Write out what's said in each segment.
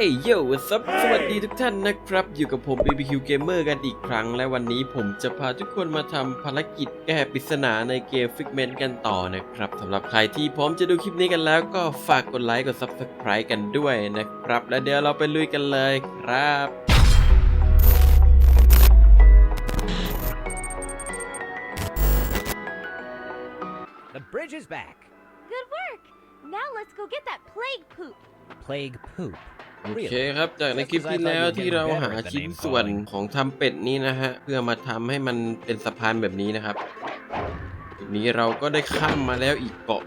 เอ้ยโย่ซับสวัสดีทุกท่านนะครับ อยู่กับผม BBQ Gamer กันอีกครั้ง และวันนี้ผมจะพาทุกคนมาทำภารกิจแก้ปริศนาในเกม Figment กันต่อนะครับสำหรับใครที่พร้อมจะดูคลิปนี้กันแล้วก็ฝากกดไลค์กด Subscribe กันด้วยนะครับ และเดี๋ยวเราไปลุยกันเลยครับ The bridge is back. Good work! Now let's go get that plague poop. Plague poop. โอเคครับจากในคลิปที่แล้วที่เราหาชิ้นส่วนของทำเป็ดนี้นะฮะเพื่อมาทำให้มันเป็นสะพานแบบนี้นะครับทีนี้เราก็ได้ข้ามมาแล้วอีกเกาะ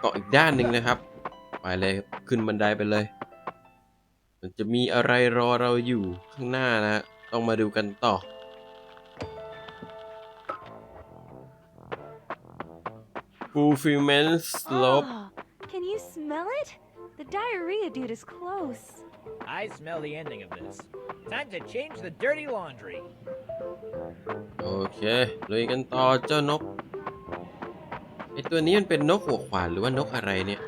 เกาะอีกด้านหนึ่งนะครับ ไปเลยครับขึ้นบันไดไปเลย มันจะมีอะไรรอเราอยู่ข้างหน้านะฮะต้องมาดูกันต่อ Fulfillment Slope Oh, can you smell it? The diarrhea dude is close. I smell the ending of this. Time to change the dirty laundry. โอเคลุยกันต่อเจ้านกไอตัวนี้มันเป็นนกหัวขวานหรือว่านกอะไรเนี่ย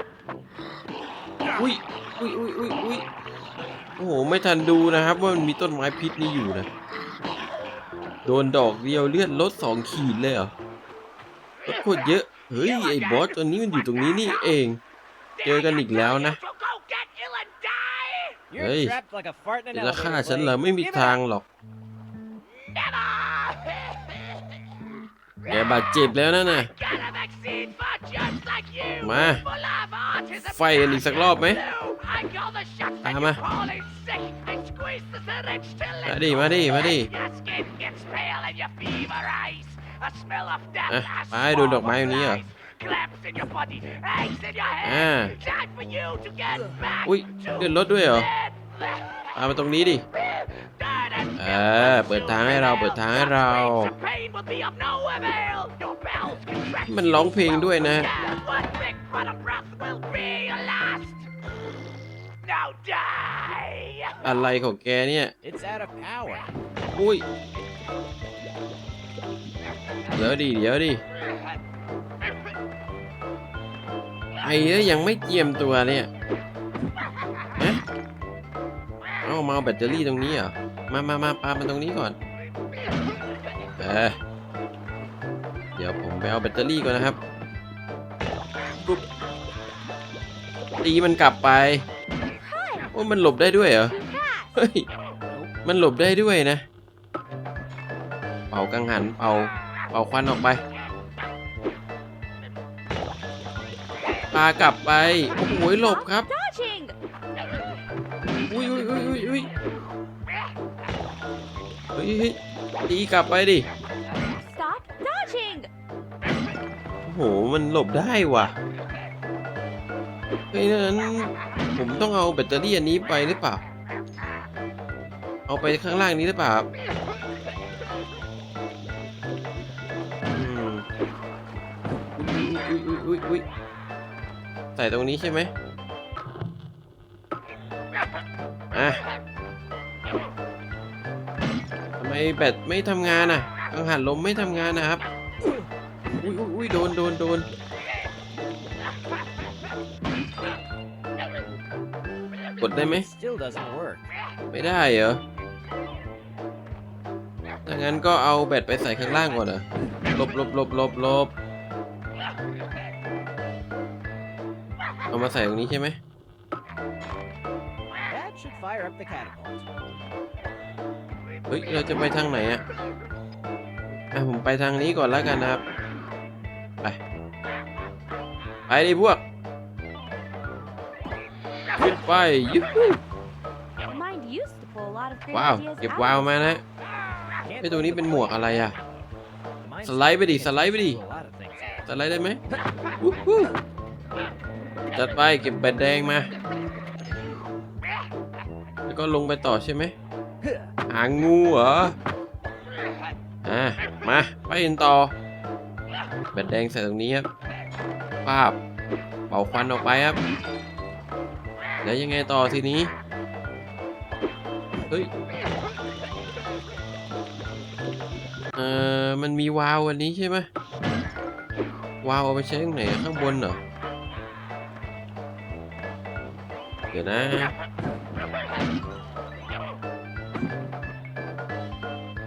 อุ้ยอุ้ยอุ้ยอุ้ยอุ้ยโอ้โหไม่ทันดูนะครับว่ามันมีต้นไม้พิษนี่อยู่นะโดนดอกเดียวเลือดลดสองขีดเลยเหรอลดโคตรเยอะเฮ้ยไอ้บอสตัวนี้มันอยู่ตรงนี้นี่เอง เจอกันอีกแล้วนะ You're Hey. trapped like a fart in จะ an จะฆ่า elevator. ฉันเหรอ Blake. ไม่มี Give it ทาง up. หรอกแกบาดเจ็บแล้วนะน่ะมา ไฟกันอีกสักรอบไหมตามมามาดิ มาดิ มาดิอะไปดูดอกไม้อยู่นี้เหรอ อ่าอุ้ยเลื่อนรถด้วยเหรอพามาตรงนี้ดิเออเปิดทางให้เรา เปิดทางให้เรา มันร้องเพลงด้วยนะ อะไรของแกเนี่ย It's out of power. อุ้ย เดี๋ยวดิ เดี๋ยวดิ ไอ้แล้วยังไม่เจียมตัวเนี่ยฮะเอามาเอาแบตเตอรี่ตรงนี้เหรอ มามามาปามันตรงนี้ก่อน เออ เดี๋ยวผมไปเอาแบตเตอรี่ก่อนนะครับปุ๊บตีมันกลับไปโอ้มันหลบได้ด้วยเหรอ เฮ้ย มันหลบได้ด้วยนะ เป่ากังหัน เป่า เป่าควันออกไปากลับไป โอ้โหหลบครับ Dodging! อุ้ยอุ้ยอุ้ยอุ้ยอุ้ยเฮ้ยเฮ้ยตีกลับไปดิ Stop dodging! โอ้โห มันหลบได้ว่ะเฮ้ยนั้นผมต้องเอาแบตเตอรี่อันนี้ไปหรือเปล่า เอาไปข้างล่างนี้หรือเปล่า ส่ตรงนี้ใช่ไหมอะทำไมแบตไม่ทำงานอะกังหันลมไม่ทำงานนะครับอุ้ยอุ้ยอุ้ยโดนโดนโดนกดได้ไหมไม่ได้เหรอถ้างั้นก็เอาแบตไปใส่ข้างล่างก่อนเหรอลบลบลบลบลบ มาใส่ตรงนี้ใช่ไหม That should fire up the catapult. เฮ้ย เราจะไปทางไหนอะอะ ผมไปทางนี้ก่อนแล้วกันนะครับ ไป ไปดิพวกขึ้นไปยุหู Mind used to pull a lot of great ว้าว ideas เก็บ out วาล์ว of มานะ Can't ไอ้ยตัวนี้เป็นหมวกอะไรอะ Mind สไลด์ไปดิสไลด์ไปดิ a lot of things. สไลด์ได้ไหมวู้ฮู้ จัดไปเก็บแบตแดงมา แล้วก็ลงไปต่อใช่ไหมหางูเหรอ อะ มาไปกันต่อแบตแดงใส่ตรงนี้ครับปาบเป่าควันออกไปครับ แล้วยังไงต่อทีนี้ เฮ้ย เอ่อ มันมีวาล์วอันนี้ใช่ไหมวาล์วเอาไปใช้ตรงไหนข้างบนเหรอ เดี๋ยวนะ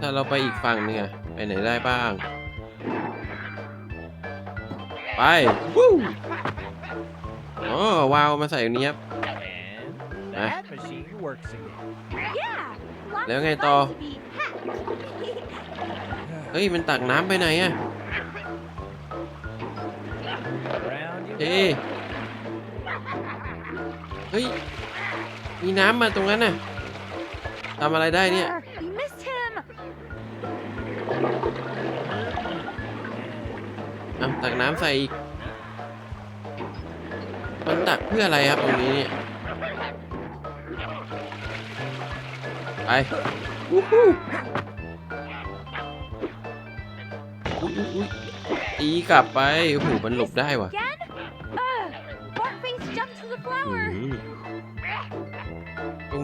ถ้าเราไปอีกฝั่งหนึงอะไปไหนได้บ้าง ไปวู้อ๋อวาวมาใส่ตรงนี้ครับ And Huh? that machine works again. Yeah. Lots Leo of ngay fun to. to be hacked. เฮ้ย มันตักน้ำไปไหนอะ Around you เอ๊ะ go. เฮ้ย มีน้ำมาตรงนั้นน่ะทำอะไรได้เนี่ย Arr, we missed him. อะตักน้ำใส่อีก มันตักเพื่ออะไรครับตรงนี้เนี่ย ไปวู้ฮู้อุ๊ยอุ๊ยอุ๊ยตีกลับไปโอ้โหมันหลบได้ว่ะ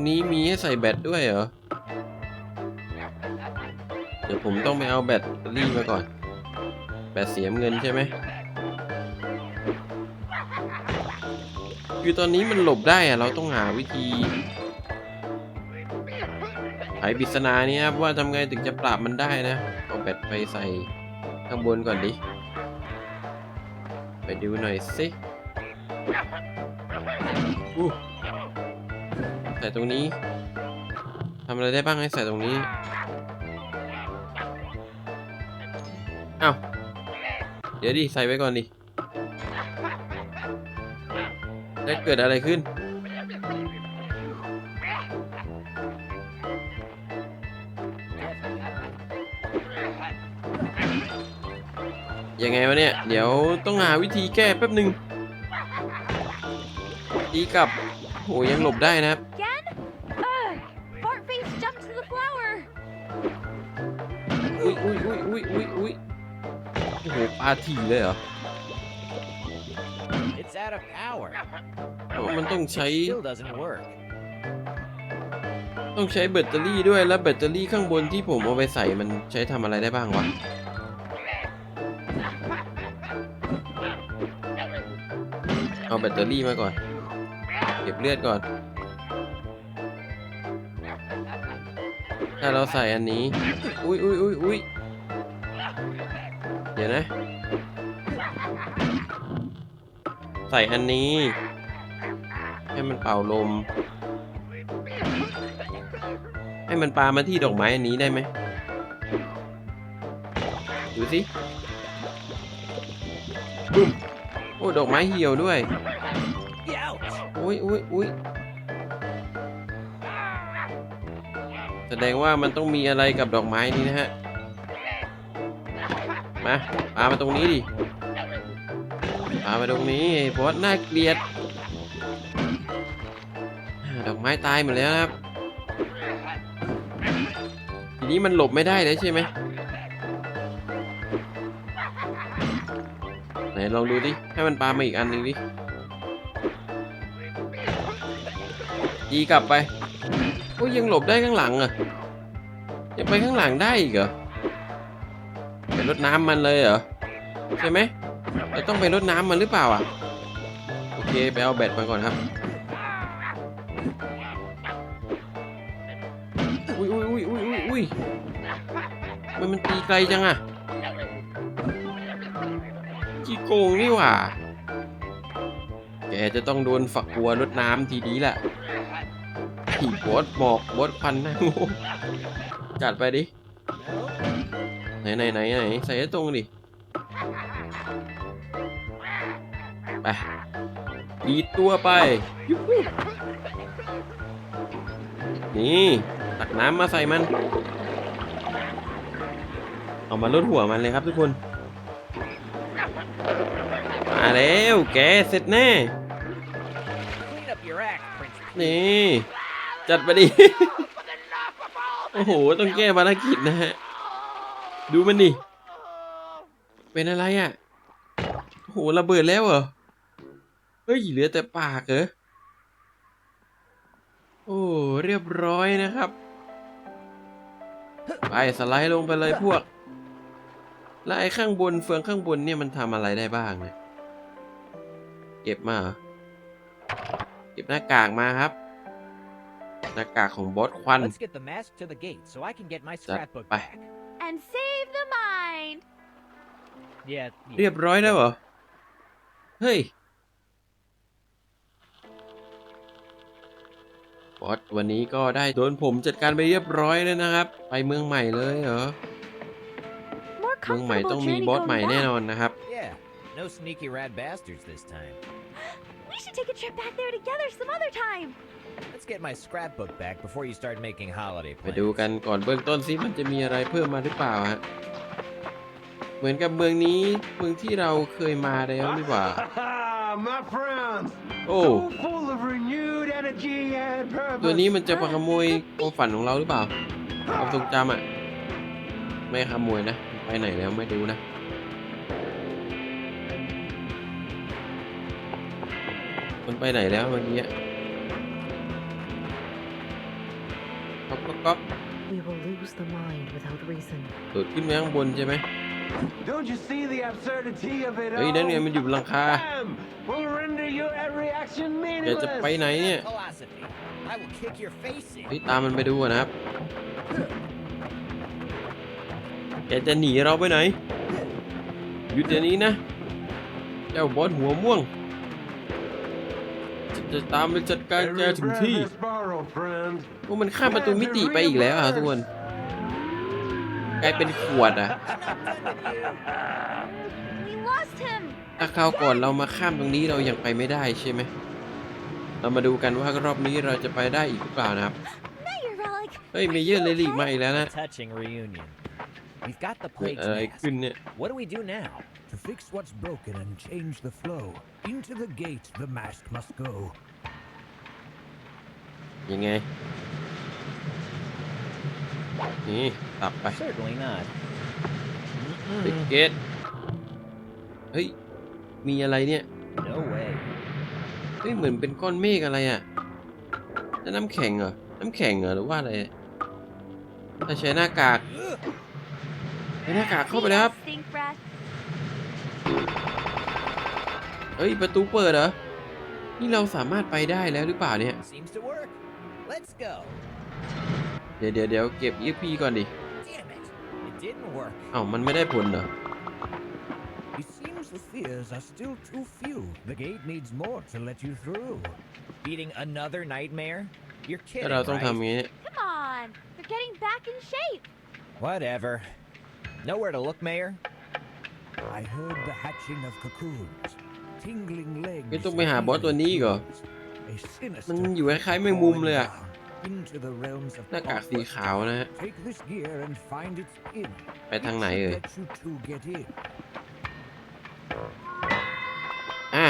นี้มีให้ใส่แบตด้วยเหรอ เดี๋ยวผมต้องไปเอาแบตเตอรี่มาก่อน แบตเสียเงินใช่ไหมคือตอนนี้มันหลบได้อะเราต้องหาวิธีไขปริศนานี้ครับว่าทำไงถึงจะปราบมันได้นะเอาแบตไปใส่ข้างบนก่อนดิ ไปดูหน่อยสิอู้ ใส่ตรงนี้ทำอะไรได้บ้างให้ใส่ตรงนี้อ้าวเดี๋ยวดิ ใส่ไว้ก่อนดิได้เกิดอะไรขึ้น ยังไงวะเนี่ย เดี๋ยวต้องหาวิธีแก้แป๊บหนึ่งตีกลับโหยังหลบได้นะครับ อุ้ยอุ้ยอุ้ยอุ้ยอุ้ยโอ้โหปลาถี่เลยเหรอ It's out of power. โอ้มันต้องใช้ It still doesn't work. ต้องใช้แบตเตอรี่ด้วยแล้วแบตเตอรี่ข้างบนที่ผมเอาไปใส่มันใช้ทำอะไรได้บ้างวะ เอาแบตเตอรี่มาก่อน เก็บเลือดก่อน ถ้าเราใส่อันนี้ อุ้ยอุ้ยอุ้ยอุ้ย เดี๋ยวนะ ใส่อันนี้ ให้มันเป่าลม ให้มันปามาที่ดอกไม้อันนี้ได้ไหมดูสิบึ้มโอ้ดอกไม้เหี่ยวด้วย Ouch! อุ้ยอุ้ยอุ้ยแสดงว่ามันต้องมีอะไรกับดอกไม้นี้นะฮะ มาปามาตรงนี้ดิปามาตรงนี้ไอ้บอสน่าเกลียดดอกไม้ตายหมดแล้วครับ ทีนี้มันหลบไม่ได้เลยใช่ไหมไหนลองดูดิ ให้มันปามาอีกอันหนึ่งดิยีกลับไปโอ้ยังหลบได้ข้างหลังอะยังไปข้างหลังได้อีกเหรอ รดน้ำมันเลยเหรอใช่ไหมเราต้องไปรดน้ำมันหรือเปล่าอะโอเคไปเอาแบตมาก่อนครับอุ้ยอุ้ยอุ้ยอุ้ยอุ้ยอุ้ยมันมันตีไกลจังอะขี้โกงนี่หว่าแกจะต้องโดนฝักบัวรดน้ำทีนี้แหละผีบอสหมอกบอสพันนะโง่จัดไปดิ ไหนไหนไหนไหนใส่ให้ตรงดิไปดีดตัวไปยุฮูนี่ตักน้ำมาใส่มัน เอามาลดหัวมันเลยครับทุกคน มาแล้วแกเสร็จแน่ Clean up your act, Prince. นี่ จัดไปดิ โอ้โห ต้องแก้ภารกิจนะฮะ ดูมันดิ เป็นอะไรอะโอ้โหระเบิดแล้วเหรอ เฮ้ย เหลือแต่ปากเหรอ โอ้ เรียบร้อยนะครับ ไปสไลด์ลงไปเลยพวก แล้วไอ้ข้างบนเฟืองข้างบนเนี่ยมันทำอะไรได้บ้างเนี่ย เก็บมาเหรอเก็บเก็บหน้ากากมาครับ หน้ากากของบอสควัน Let's get the mask to the gate so I can get my That- scrapbook bye. back. And save the mind. Yeah. เรียบร้อยแล้วเหรอ เฮ้ยบอสวันนี้ก็ได้โดนผมจัดการไปเรียบร้อยแล้วนะครับ ไปเมืองใหม่เลยเหรอ More เมืองใหม่ comfortable ต้องมี journey บอส going ใหม่แน่น back. อนนะครับ Yeah. No sneaky rat bastards this time. We should take a trip back there together some other time. Let's get my scrapbook back before you start making holiday ไป plans. ดูกันก่อนเบื้องต้นซิมันจะมีอะไรเพิ่มมาหรือเปล่าฮะ เหมือนกับเมืองนี้เมืองที่เราเคยมาแล้วหรือเปล่า My friends, โอ้ so full of renewed energy and purpose. ตัวนี้มันจะมาขโมยความฝันของเราหรือเปล่าความทรงจำอะ ไม่ขโมยนะ ไปไหนแล้วไม่รู้นะ มันไปไหนแล้วเมื่อกี้อะ lose the mind without reason. โดดขึ้นไปข้างบนใช่ไหม Don't you see the absurdity of it เฮ้ย all? นั่นไงมันอยู่บนหลังคา Bam! Will render your every action แกจะ meaningless. ไปไหนเนี่ย Philosophy. I will kick your face in. เฮ้ยตามมันไปดูก่อนนะครับ แกจะหนีเราไปไหน หยุดเดี๋ยวนี้นะ เจ้าบอสหัวม่วงฉันจะตามไปจัดการแก Every ถึง breath ที่ is borrowed, friend. พวกมันข้ามประตูมิติไปอีกแล้วอะทุกคน กลายเป็นขวดอะ We lost him. ถ้าคราวก่อนเรามาข้ามตรงนี้เรายังไปไม่ได้ใช่ไหม เรามาดูกันว่ารอบนี้เราจะไปได้อีกหรือเปล่านะครับ Mayor Relic. เฮ้ยเมเยอร์เลลิกมาอีกแล้วนะ Touching reunion. We've got the เกิด plague's อะไร mask. ขึ้นเนี่ย What do we do now? To fix what's broken and change the flow, into the gate the mask must go. ยังไง นี่ตับไป Certainly not. ปิดเกตเฮ้ย มีอะไรเนี่ย No way. เฮ้ย เหมือนเป็นก้อนเมฆอะไรอะนั่นน้ำแข็งเหรอ น้ำแข็งเหรอ หรือว่าอะไร ถ้าใช้หน้ากากใช้หน้ากากเข้าไปแล้วครับ Stink breath. เฮ้ย ประตูเปิดเหรอ นี่เราสามารถไปได้แล้วหรือเปล่าเนี่ย Seems to work. Let's go. เดี๋ยวเดี๋ยวเดี๋ยวเก็บ EXP ก่อนดิ Damn it. It didn't work. เอ้ามันไม่ได้ผลเหรอ It seems the fears are still too few. The gate needs more to let you through. Beating another nightmare? You're ถ้า kidding, เราต้อง right? ทำอย่างนี้เนี่ย Come on. They're getting back in shape. Whatever. Nowhere to look, Mayor? I heard the hatching of cocoons, tingling legs. ไม่ต้องไปหาบอสตัวนี้อีกเหรอ A sinister มันอยู่คล้ายๆแมงมุมเลยอะ calling down into the realms of หน้ากากสีขาวนะฮะ Take this gear and find its in. ไปทางไหนเอ่ย Let you two get in. อะ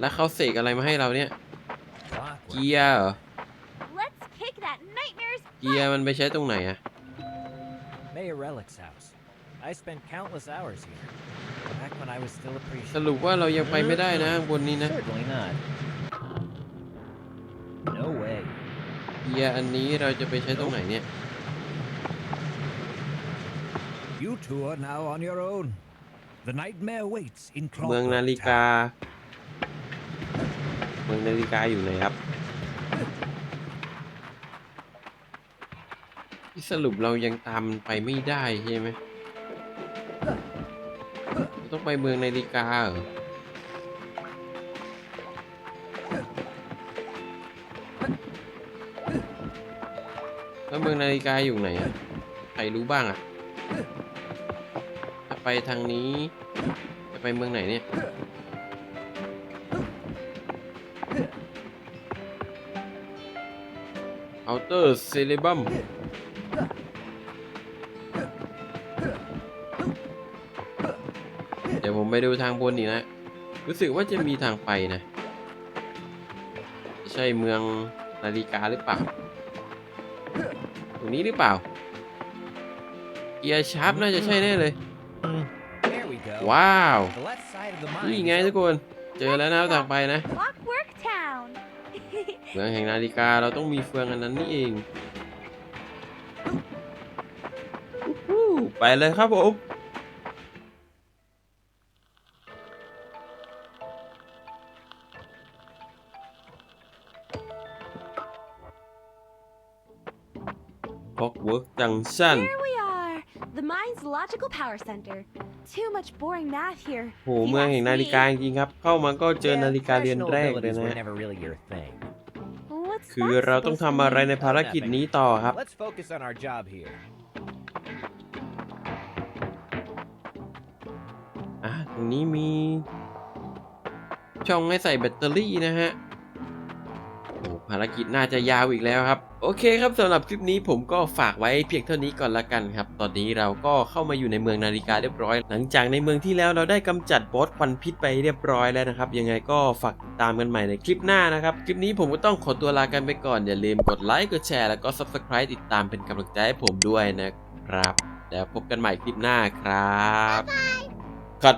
แล้วเขาเสกอะไรมาให้เราเนี่ย Clockwork. เกียร์เหรอ Let's kick that nightmare's เกียร์มันไปใช้ตรงไหนอะ Mayor Relic's house. I spent countless hours here. Back when I was still a ส priest. รุปว่าเรายังไปไม่ได้นะข้างบนนี้นะ Certainly not. ยร์อันนี้เราจะไปใช้ตรงไหนเนี่ย You two are now on your own. The nightmare waits in เมือง Clockwork นาฬิกา Tower. เมืองนาฬิกาอยู่ไหนครับที่สรุปเรายังตามมันไปไม่ได้ใช่ไหมเราต้องไปเมืองนาฬิกาเหรอ มืองนาฬิกาอยู่ไหนอะใครรู้บ้างอะถ้าไปทางนี้ จะไปเมืองไหนเนี่ย เอาเตอร์เซเลบัมเดี๋ยวผมไปดูทางบนอีกนะ รู้สึกว่าจะมีทางไปนะ ใช่เมืองนาฬิกาหรือเปล่า รงนี้หรือเปล่า เกียร์ชาร์ปน่าจะใช่แน่เลย There we go. ว้าว The left side of the mine. นี่ is ไง open. ทุกคน เจอแล้วนะทางไปนะ Clockwork Town. เมืองแห่งนาฬิกาเราต้องมีเฟืองอันนั้นนี่เองอู้หูไปเลยครับผม Clockwork Junction Here we are, the mind's logical power center. Too much boring math here. โห if you เมือง ask แห่งนาฬิกา me. จริงๆครับ เข้ามาก็เจอ Yeah, นาฬิกาเรือน professional แรกเลย abilities นะ were ฮะ never really your thing. What's คือ that เราต้อง supposed ทำ to อะไรใน mean? ภารกิจนี้ต่อครับ Let's focus on our job here. อะตรงนี้มี ช่องให้ใส่แบตเตอรี่นะฮะโอ้ ภารกิจน่าจะยาวอีกแล้วครับ โอเคครับสำหรับคลิปนี้ผมก็ฝากไว้เพียงเท่านี้ก่อนละกันครับ ตอนนี้เราก็เข้ามาอยู่ในเมืองนาฬิกาเรียบร้อย หลังจากในเมืองที่แล้วเราได้กำจัดบอสควันพิษไปเรียบร้อยแล้วนะครับ ยังไงก็ฝากติดตามกันใหม่ในคลิปหน้านะครับ คลิปนี้ผมก็ต้องขอตัวลากันไปก่อนอย่าลืมกดไลค์กดแชร์แล้วก็ Subscribe ติดตามเป็นกำลังใจให้ผมด้วยนะครับ แล้วพบกันใหม่คลิปหน้าครับ คัด